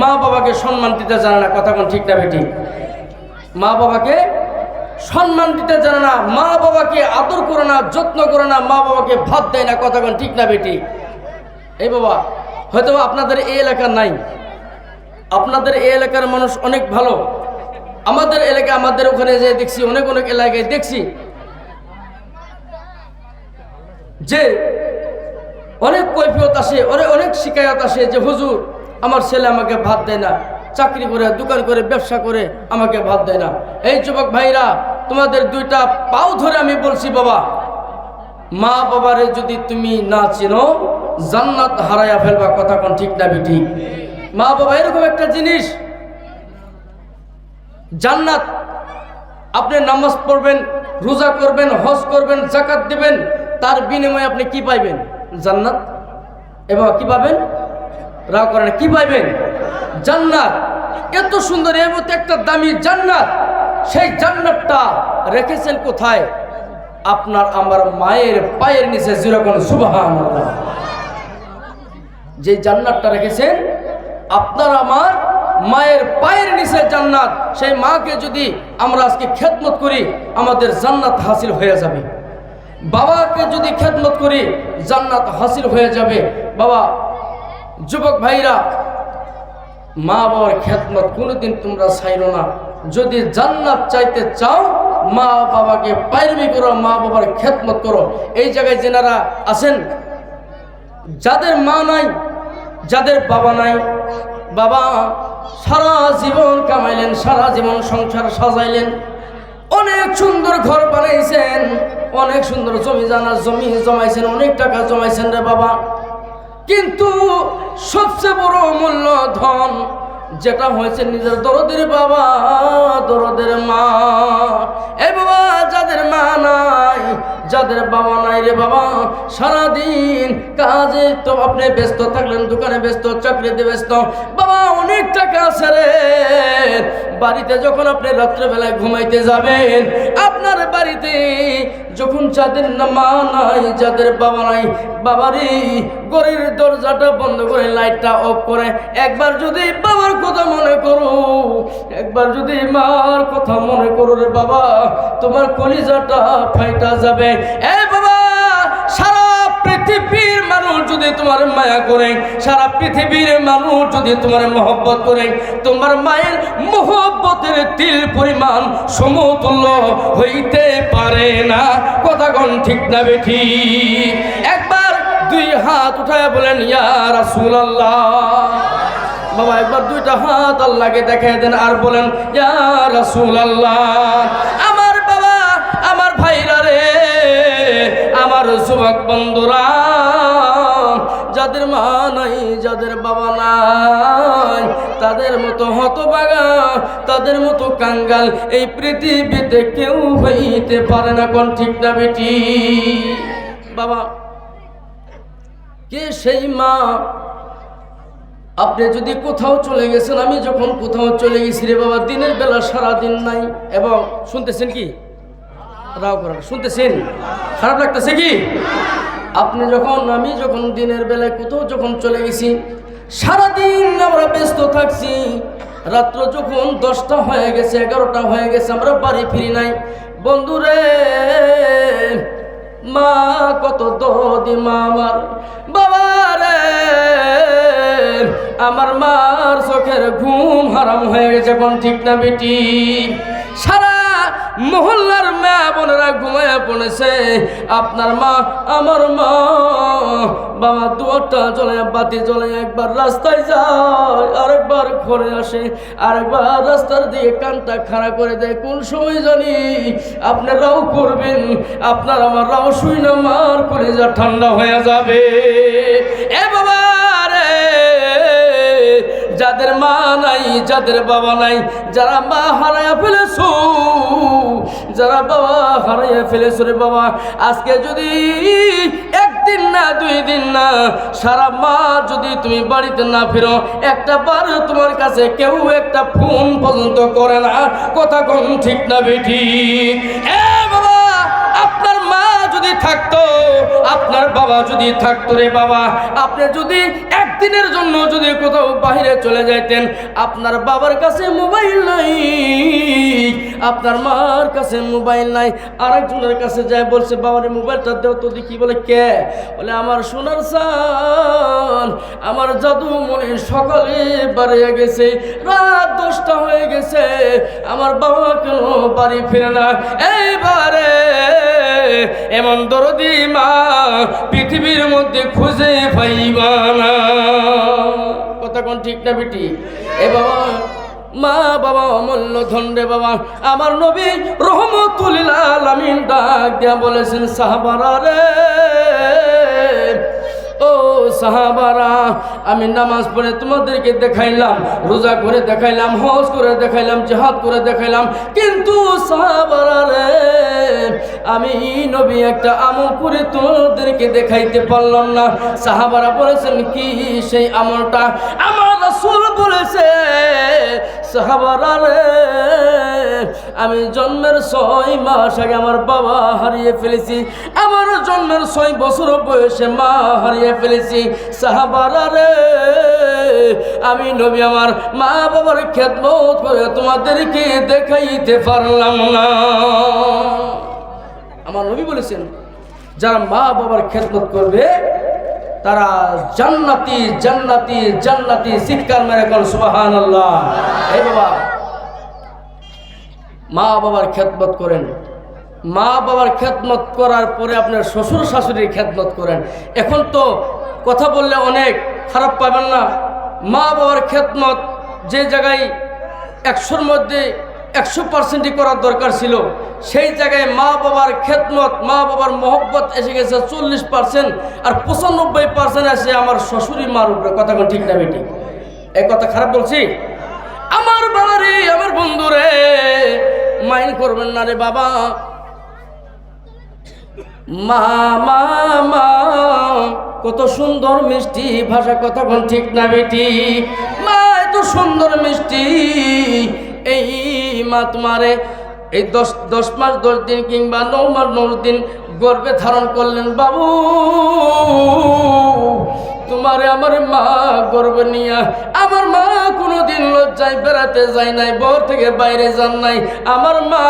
মা বাবাকে সম্মান দিতে জানে না, কথা কোন ঠিক না বেটি? মা বাবাকে সম্মান দিতে জানে না, মা বাবাকে আদর করে না, যত্ন করে না, মা বাবাকে ভাত দেয় না, কথা কোন ঠিক না বেটি? এই বাবা হয়তো আপনাদের এই এলাকার নাই। আপনাদের এই এলাকার মানুষ অনেক ভালো। আমাদের এলাকা, আমাদের ওখানে যে দেখছি, অনেক অনেক এলাকায় দেখছি। যে অনেক কৈফিয়ত আসে, অনেক অনেক শিকায়ত আসে যে, হুজুর আমার ছেলে আমাকে ভাত দেয় না, চাকরি করে, দোকান করে, ব্যবসা করে আমাকে ভাত দেয় না। এই যুবক ভাইরা, তোমাদের দুইটা পাও ধরে আমি বলছি, বাবা। মা বাবারে যদি তুমি না চেনো, জান্নাত হারাইয়া ফেলবা, কথা কোন ঠিক না ঠিক মা বাবা, এরকম একটা জিনিস, জান্নাত, আপনি নামাজ পড়বেন, রোজা করবেন, হজ করবেন জাকাত দিবেন, তার বিনিময়ে আপনি কি পাইবেন? জান্নাত। এবং কি পাবেন? রাও করেন কি পাইবেন জান্নাত, এত সুন্দর এর মধ্যে একটা দামি জান্নাত, সেই জান্নাতটা রেখেছেন কোথায়? আপনার আমার মায়ের পায়ের নিচে যেরকম সুবাহান যে জান্নাতটা রেখেছেন, আপনার আমার মায়ের পায়ের নিচে জান্নাত, সেই মাকে যদি আমরা আজকে খেদমত করি, আমাদের জান্নাত হাসিল হয়ে যাবে। বাবাকে যদি খেদমত করি, জান্নাত হাসিল হয়ে যাবে। বাবা যুবক ভাইরা, মা বাবার খেদমত কোনোদিন তোমরা চাইলো না। যদি জান্নাত চাইতে চাও, মা বাবাকে পাইরবি করো, মা বাবার খেদমত করো। এই জায়গায় যেনারা আছেন, যাদের মা নাই, যাদের বাবা নাই, বাবা সারা জীবন কামাইলেন, সারা জীবন সংসার সাজাইলেন, অনেক সুন্দর ঘর বানাইছেন, অনেক সুন্দর জমি জানা, জমি জমাইছেন, অনেক টাকা জমাইছেন রে বাবা। কিন্তু সবচেয়ে বড় মূল্য ধন যেটা হয়েছে নিজের দরদের বাবা, দরদের মা। এ বাবা, যাদের মা নাই, যাদের বাবা নাই রে বাবা, সারাদিন কাজে তো আপনি ব্যস্ত থাকলেন, দোকানে ব্যস্ত, চাকরিতে ব্যস্ত। বাবা, অনেক টাকা আছে রে। বাড়িতে যখন আপনি রাত্রেবেলায় ঘুমাইতে যাবেন, আপনার বাড়িতে যখন যাদের মা নাই, যাদের বাবা নাই, বাবারই গড়ির দরজাটা বন্ধ করে, লাইটটা অফ করে, একবার যদি বাবার কথা মনে করো। একবার যদি মার কথা মনে করো রে বাবা, তোমার কলিজাটা ফাইটা যাবে। এ বাবা, সারা পৃথিবীর মানুষ যদি তোমার মায়া করে, সারা পৃথিবীর মানুষ যদি তোমার মহব্বত করে, তোমার মায়ের মহব্বতের তিল পরিমাণ সমতুল্য হইতে পারে না। কথা কোন ঠিক না বেঠি একবার দুই হাত উঠায় বলেন, ইয়া রাসূলুল্লাহ। বাবা, একবার দুইটা হাত আল্লাহকে দেখাই দেন আর বলেন, ইয়া রাসূলুল্লাহ, আমার বাবা, আমার ভাইরা রে, আমার যুবক বন্ধুরা, যাদের মা নাই, যাদের বাবা নাই, তাদের মতো হতবাগা, তাদের মতো কাঙ্গাল এই পৃথিবীতে কেউ হইতে পারে না, কোন ঠিক না বেটি? বাবা, কে সেই মা আপনি যদি কোথাও চলে গেছেন, আমি যখন কোথাও চলে গেছি রে বাবা, দিনের বেলা সারা দিন নাই। এবং শুনতেছেন কি? রাও করেন শুনতেছেন? খারাপ লাগতেছে কি? আপনি যখন, আমি যখন দিনের বেলায় কোথাও যখন চলে গেছি, সারাদিন আমরা ব্যস্ত থাকছি। রাত্র যখন দশটা হয়ে গেছে, এগারোটা হয়ে গেছে, আমরা বাড়ি ফিরি নাই। বন্ধুরে, মা কত দরদি, মা আমার। বাবা আমার মার চোখের ঘুম হারাম হয়ে গেছে কোন ঠিক না বেটি? সারা মহল্লার মা বোনেরা ঘুমায় পড়েছে। আপনার মা, আমার মা, বাবা দুয়ারটা জ্বলে বাতি জ্বলে একবার রাস্তায় যায়, আরেকবার ঘরে আসে, আরেকবার রাস্তার দিকে কানটা খাড়া করে দেয়। কোন সময় জানি আপনারাও করবেন, আপনার আমার রাও শুই না মার করে যা ঠান্ডা হয়ে যাবে। এ বাবা নাই, যাদের বাবা নাই, যারা মা হারাইয়া ফেলেছো, যারা বাবা হারাইয়া ফেলেছো রে বাবা, আজকে যদি একদিন না, দুই দিন না, সারা মা যদি তুমি বাড়িতে না ফেরো, একটা বার তোমার কাছে কেউ একটা ফোন পর্যন্ত করে না, কথা কম ঠিক না বেঠি। এ বাবা! যদি থাকতো, আপনার বাবা যদি থাকতো রে বাবা, আপনি যদি একদিনের জন্য যদি কোথাও বাইরে চলে যাইতেন, আপনার বাবার কাছে মোবাইল নাই, আপনার মার কাছে মোবাইল নাই, আরেকজনের কাছে যায় বলছে বাবার মোবাইলটা দেও তো দেখি, বলে, কে? বলে, আমার সোনার সান আমার জাদু মনে সকালে বাড়িয়ে গেছে, রাত দশটা হয়ে গেছে, আমার বাবা কেন বাড়ি ফিরে না। এইবারে এমন দরদি মা, পৃথিবীর মধ্যে খুঁজে পাইবা না। কথা কোন ঠিক না বেটি? এ বাবা, মা বাবা অমূল্য ধন রে বাবা। আমার নবী রহমতুল্লাহ আলামিন ডাক দিয়া বলেছেন, সাহাবারা রে ও সাহাবারা, আমি নামাজ পড়ে তোমাদেরকে দেখাইলাম, রোজা করে দেখাইলাম, হজ করে দেখাইলাম, জেহাদ করে দেখাইলাম, কিন্তু সাহাবারা রে, আমি নবী একটা আমল করে তোমাদেরকে দেখাইতে পারলাম না। সাহাবারা বলেছেন, কি সেই আমলটা? আমার রাসূল বলেছে, সাহাবারা রে, আমি জন্মের ছয় মাস আগে আমার বাবা হারিয়ে ফেলেছি। আমার জন্মের ছয় বছর বয়সে মা হারিয়ে ফেলেছি। সাহাবারা রে, আমি নবী আমার মা বাবার খেদমত করে তোমাদেরকে দেখাইতে পারলাম না। আমার নবী বলেছেন, যারা মা বাবার খেদমত করবে, তারা জান্নাতি জান্নাতি জান্নাতি চিৎকার মেরে কর সুবাহান আল্লাহ এই বাবা, মা বাবার খেদমত করেন। মা বাবার খেদমত করার পরে আপনার শ্বশুর শাশুড়ির খেদমত করেন। এখন তো কথা বললে অনেক খারাপ পাবেন না। মা বাবার খেদমত যে জায়গায় একশোর মধ্যে একশো পার্সেন্টই করার দরকার ছিল, সেই জায়গায় মা বাবার খেদমত, মা বাবার মহব্বত এসে গেছে চল্লিশ পার্সেন্ট আর পঁচানব্বই পার্সেন্ট এসে আমার শ্বশুরি মার উপরে। কথা ঠিক না বেটি? এই কথা খারাপ বলছি? আমার বাবা রে আমার বন্ধু রে মাইন করবেন না রে বাবা। মা মা কত সুন্দর মিষ্টি ভাষা কথা কোন ঠিক না বেটি। মা, এত সুন্দর মিষ্টি। এই মা তোমারে এই দশ দশ মাস, দশ দিন কিংবা ন মাস, নৌ দিন গর্বে ধারণ করলেন বাবু। তোমারে আমার মা গর্ব নিয়া, আমার মা কোনোদিন লজ্জায় বেড়াতে যায় নাই, বর থেকে বাইরে যান নাই। আমার মা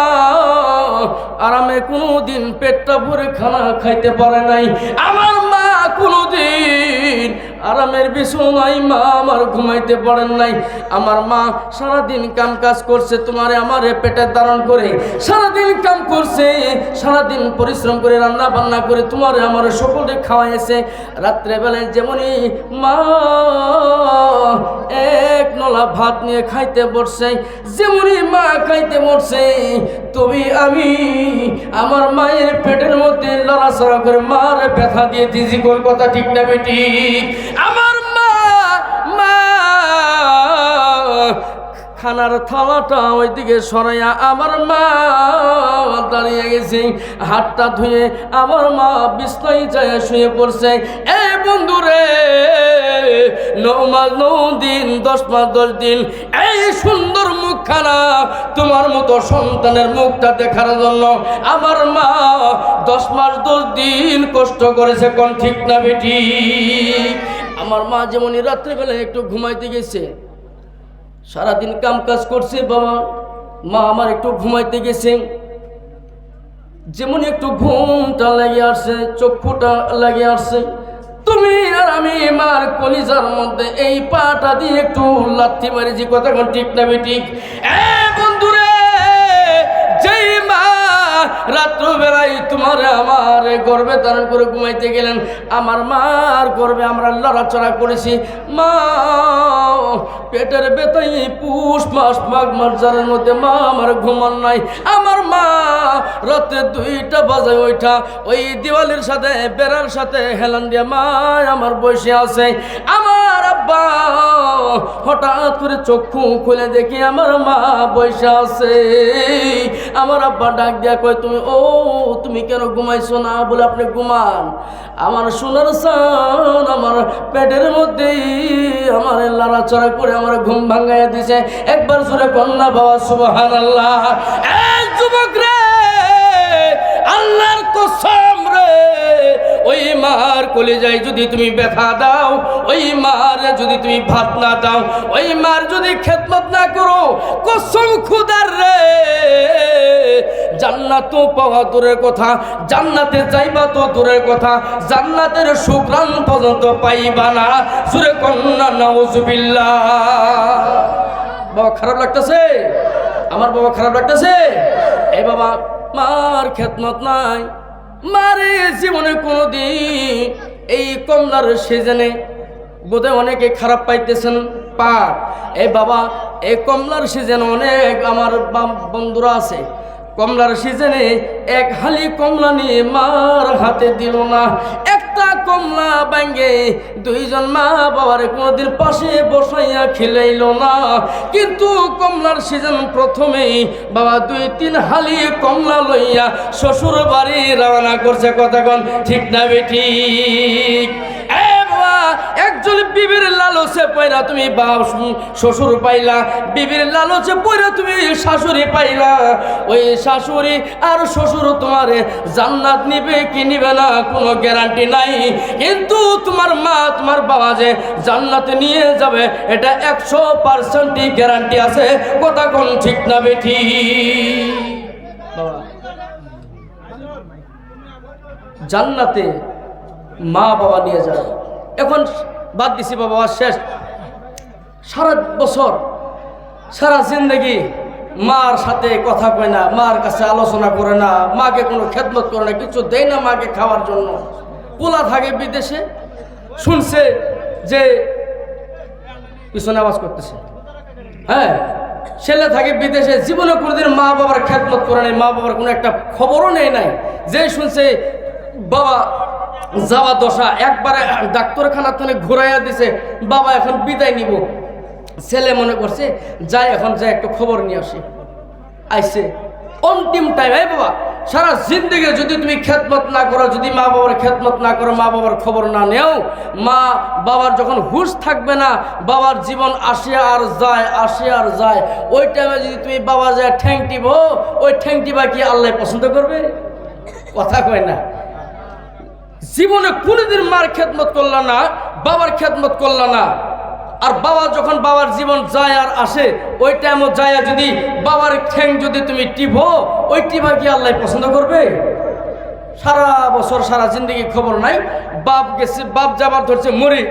আরামে কোনোদিন পেটটা ভরে খানা খাইতে পারে নাই। আমার মা কোনোদিন আরামের বিছানায় মা আমার ঘুমাইতে পারেন নাই। আমার মা সারাদিন কাম কাজ করছে, তোমারে আমারে পেটে ধারণ করে। সারাদিন কাম করছে, সারাদিন পরিশ্রম করে রান্না বান্না করে, তোমারে আমার সকলে খাওয়াইছে। রাত্রেবেলায় যেমনই মা এক নলা ভাত নিয়ে খাইতে বসছে, যেমনই মা খাইতে বসছে তুমি আমি আমার মায়ের পেটের মধ্যে লড়াচড়া করে মার ব্যথা দিয়ে দিয়েছি। কোন কথা ঠিক না বেটি। আমার খানার থালাটা ওইদিকে সরাইয়া আমার মা দাঁড়িয়ে গেছে। হাতটা ধুয়ে আমার মা বিছনায় যায় শুয়ে পড়ছে। এ বন্ধু রে নৌ দিন দশ মাস দশ দিন এই সুন্দর মুখখানা তোমার মতো সন্তানের মুখটা দেখার জন্য আমার মা দশ মাস দশ দিন কষ্ট করেছে, কোন ঠিক না বেটি? আমার মা যেমনই রাত্রেবেলায় একটু ঘুমাইতে গেছে সারাদিন কাম কাজ করছে, বাবা, মা আমার একটু ঘুমাইতে গেছে। যেমন একটু ঘুমটা লাগে আসছে, চক্ষুটা লাগে আসছে, তুমি আর আমি মার কলিজার মধ্যে এই পাটা দিয়ে একটু লাথি মারি, যে কথা ঠিক না ঠিক রাত্রবেলায় তোমার আমার গর্বে ধারণ করে ঘুমাইতে গেলেন। আমার মার গর্বে আমরা লড়াচড়া করেছি। মা, পেটের বেতাই পুষ, মাস, মাঘ, মাস জারের মধ্যে মা আমার ঘুমান নাই। আমার মা রাতে দুইটা বাজে ওইটা ওই দিওয়ালির সাথে, বেড়ার সাথে হেলান দিয়া মা আমার বসে আছে। আমার আব্বা হঠাৎ করে চক্ষু খুলে দেখি আমার মা বসে আছে। আমার আব্বা ডাক দিয়া কয়, তুমি, ও, তুমি কেন ঘুমাইছো না? বলে, আপনি ঘুমান। আমার সোনার সান আমার পেটের মধ্যেই আমার লড়াচড়া করে আমার ঘুম ভাঙাইয়া দিছে। একবার জোরে কন্যা বাবা সুবহান আল্লাহ যুবক কলেজায় যদি তুমি ব্যথা দাও, ওই মার যদি তুমি ভাত না দাও, ওই মার যদি খেদমত না করো, কসম খুদার রে। জান্নাত তো পাওয়া দূরের কথা, জান্নাতে যাইবা তো দূরের কথা, জান্নাতের সুগ্রাম পর্যন্ত পাইবা না। সুরে কন্যা, নাউজুবিল্লাহ। বাবা, খারাপ লাগতেছে? আমার বাবা খারাপ লাগতেছে? এই বাবা, মার খেদমত নাই। মারে জীবনে কোনোদিন। এই কমলার সিজনে বোধহয় অনেকে খারাপ পাইতেছেন পা এ বাবা এই কমলার সিজনে অনেক আমার বন্ধুরা আছে। কমলার সিজনে এক হালি কমলা নিয়ে মার হাতে দিল না। একটা কমলা ব্যাঙ্গে দুইজন মা বাবার কোনোদিন পাশে বসাইয়া খেলাইল না। কিন্তু কমলার সিজন প্রথমেই বাবা দুই তিন হালি কমলা লইয়া শ্বশুর বাড়ি রওনা করছে। কতক্ষণ ঠিক না বেঠি এ বাবা একজন বিবির লালসে পয়রা তুমি বাপ শ্বশুর পাইলা। বিবির লালসে পয়রা তুমি শাশুড়ি পাইলা। ওই শাশুড়ি আর শ্বশুর তোমার জান্নাত নিবে কি নিবে না কোনো গ্যারান্টি নাই। কিন্তু তোমার মা, তোমার বাবা যে জান্নাতে নিয়ে যাবে, এটা একশো পার্সেন্টই গ্যারান্টি আছে। কথা কোন ঠিক না বেঠি জান্নাতে মা বাবা নিয়ে যাবে। এখন বাদ দিছি বাবা শেষ। সারা বছর, সারা জিন্দগি মার সাথে কথা কয় না, মার কাছে আলোচনা করে না, মাকে কোনো খেদমত করে না, কিছু দেয় না মাকে খাওয়ার জন্য। পোলা থাকে বিদেশে, শুনছে যে পিছনে আওয়াজ করতেছে। হ্যাঁ ছেলে থাকে বিদেশে, জীবনে কোনোদিন মা বাবার খেদমত করে নাই, মা বাবার কোনো একটা খবরও নেই নাই। যে শুনছে বাবা যাওয়া দশা একবারে ডাক্তারখানা থেকে ঘুরাইয়া দিছে, বাবা এখন বিদায় নিব। ছেলে মনে করছে, যাই এখন যাই একটু খবর নিয়ে আসি। আইসে অন্তিম টাইম এই বাবা, সারা জিন্দগি যদি তুমি খেদমত না করো, যদি মা বাবার খেদমত না করো, মা বাবার খবর না নেও, মা বাবার যখন হুশ থাকবে না, বাবার জীবন আসে আর যায় আসে আর যায়, ওই টাইমে যদি তুমি বাবা যায় ঠ্যাং টিপো, ওই ঠ্যাং টিপা কি আল্লাহ পছন্দ করবে? কথা কয় না। জীবনে কোনোদিন মার খেদমত করল না, বাবার খেদমত করল না। আর বাবা যখন বাবার জীবন যায় আর আসে, ওই টাইমও যায় যদি বাবার ঠ্যাং যদি তুমি টিভো ওই টিপা কি আল্লাহ পছন্দ করবে? সারা বছর, সারা জিন্দগি খবর নাই। বাপ গেছে, বাপ যাবার ধরছে, মরি।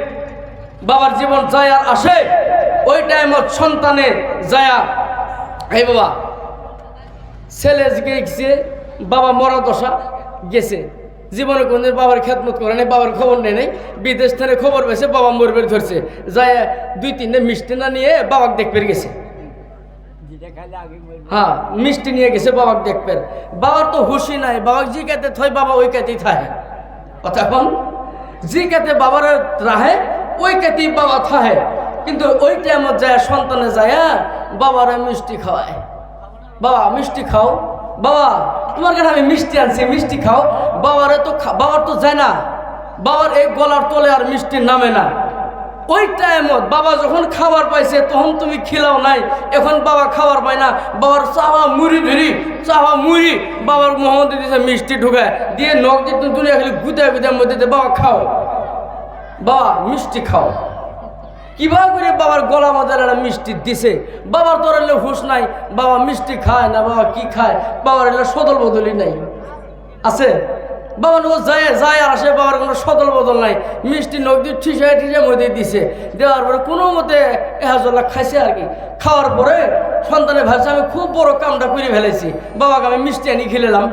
বাবার জীবন যায় আর আসে, ওই টাইমত সন্তানে যায়া এই বাবা, ছেলে গেছে, বাবা মরা দশা গেছে। জীবনে কোনদিন বাবার খেদমত করে নাই, বাবার খবর নেই নাই, বিদেশ থেকে খবর পেয়েছে বাবা মরবে ধরছে। যায় দুই তিনটে মিষ্টি না নিয়ে বাবাকে দেখবে গেছে। হ্যাঁ মিষ্টি নিয়ে গেছে, বাবাকে দেখবে। বাবার তো হুশি নাই, বাবাকে জি কাতে থই বাবা ওই কাতেই থাহে। কথা কন? জি কাতে বাবার রাহে ওই কাতেই বাবা থাহে। কিন্তু ওই টাইমত যায়, সন্তানে যায় বাবারা মিষ্টি খাওয়ায়। বাবা, মিষ্টি খাও। বাবা তোমার কাছে আমি মিষ্টি আনছি, মিষ্টি খাও। বাবারে তো বাবার তো যায় না। বাবার এই গলার তলে আর মিষ্টি নামে না। ওই টাইমত বাবা যখন খাবার পাইছে, তখন তুমি খিলাও নাই। এখন বাবা খাবার পায় না। বাবার চাওয়া মুড়ি ধরি চাওয়া মুড়ি। বাবার মোহাম্মদ দিয়েছে মিষ্টি ঢুকায়। দিয়ে নখ দিয়ে তুমি দুনিয়া খালি গুদায় গুদে মধ্যে বাবা, খাও। বাবা, মিষ্টি খাও। কীভাবে করে বাবার গলা মাথার একটা মিষ্টি দিছে? বাবার তোর এলে হুশ নাই। বাবা মিষ্টি খায় না, বাবা কি খায়? বাবার এলে সদল বদলি নাই। আছে? বাবা ও যায় যায় আর আসে, বাবার কোনো সদল বদল নাই। মিষ্টি নখ দিয়ে ঠিসায় ঠিসায় মধ্যে দিছে। দেওয়ার পরে কোনো মতে এহাজল্লা খাইছে আর কি। খাওয়ার পরে সন্তানে ভাবছে আমি খুব বড় কামটা করে ফেলেছি। বাবাকে আমি মিষ্টি আনি খেলেলাম।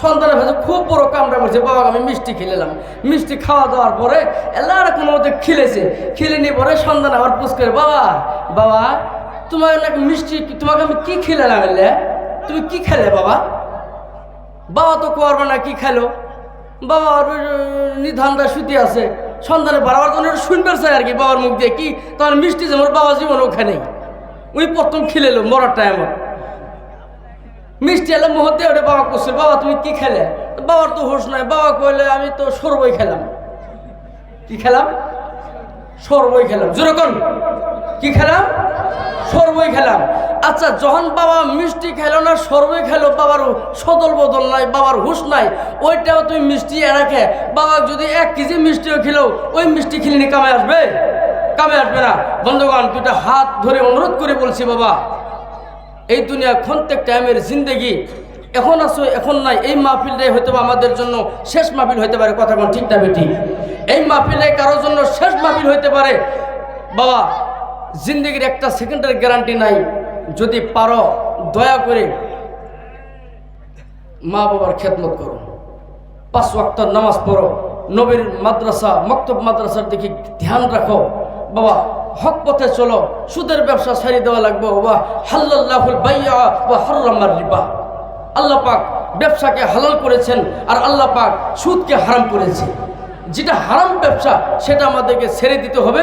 সন্তানের ভাষা খুব বড় কামটা করছে বাবাকে আমি মিষ্টি খেলেলাম। মিষ্টি খাওয়া দাওয়ার পরে এলার কোনো মতো খেলেছে। খেলে নিয়ে পরে সন্তান আবার পুষ বাবা বাবা তোমার নাকি মিষ্টি, তোমাকে আমি কি খেলেলাম এলে? তুমি কি খেলে বাবা? বাবা তো করবে না কি খেলো। বাবা নিধানটা শুতে আছে। সন্তানের বারবার তো শুনবে চাই আর কি বাবার মুখ দিয়ে, কি তোমার মিষ্টি যে আমার বাবা জীবন ওখানে উনি প্রথম খেলেলো মরার টাইমত মিষ্টি এলে মুহূর্তে ওটা বাবা করছিল, বাবা, তুমি কি খেলে? বাবার তো হোশ নাই, বাবা কইলে, আমি তো সরবই খেলাম। কি খেলাম? সরবই খেলাম। যেরকম কি খেলাম? সর্বই খেলাম। আচ্ছা যখন বাবা মিষ্টি খেলো না সর্বই খেলো, বাবার সদল বদল নাই, বাবার হুশ নাই, ওইটাও তুমি মিষ্টি এরাকে বাবা যদি এক কেজি মিষ্টিও খেলো, ওই মিষ্টি খেলিনি কামে আসবে? কামে আসবে না। বন্ধুগণ দুটা হাত ধরে অনুরোধ করে বলছি বাবা এই দুনিয়া ক্ষন্তেক টাইমের জিন্দেগি এখন আসো এখন নাই। এই মাহফিলটাই হয়তো আমাদের জন্য শেষ মাহফিল হইতে পারে, কথা কোন ঠিক না বেটি এই মাহফিলটাই কারোর জন্য শেষ মাহফিল হইতে পারে। বাবা, জিন্দগির একটা সেকেন্ডের গ্যারান্টি নাই। যদি পারো, দয়া করে মা বাবার খেদমত করো। পাঁচ ওয়াক্ত নামাজ পড়ো। নবীর মাদ্রাসা, মক্তব মাদ্রাসার দিকে ধ্যান রাখো। বাবা হক পথে চলো, সুদের ব্যবসা ছাড়িয়ে দেওয়া লাগবে। বা হাল্লাহুল বাইয়া বা হরমার রিবা। আল্লাহ পাক ব্যবসাকে হালাল করেছেন আর আল্লাহ পাক সুদকে হারাম করেছে। যেটা হারাম ব্যবসা, সেটা আমাদেরকে ছেড়ে দিতে হবে।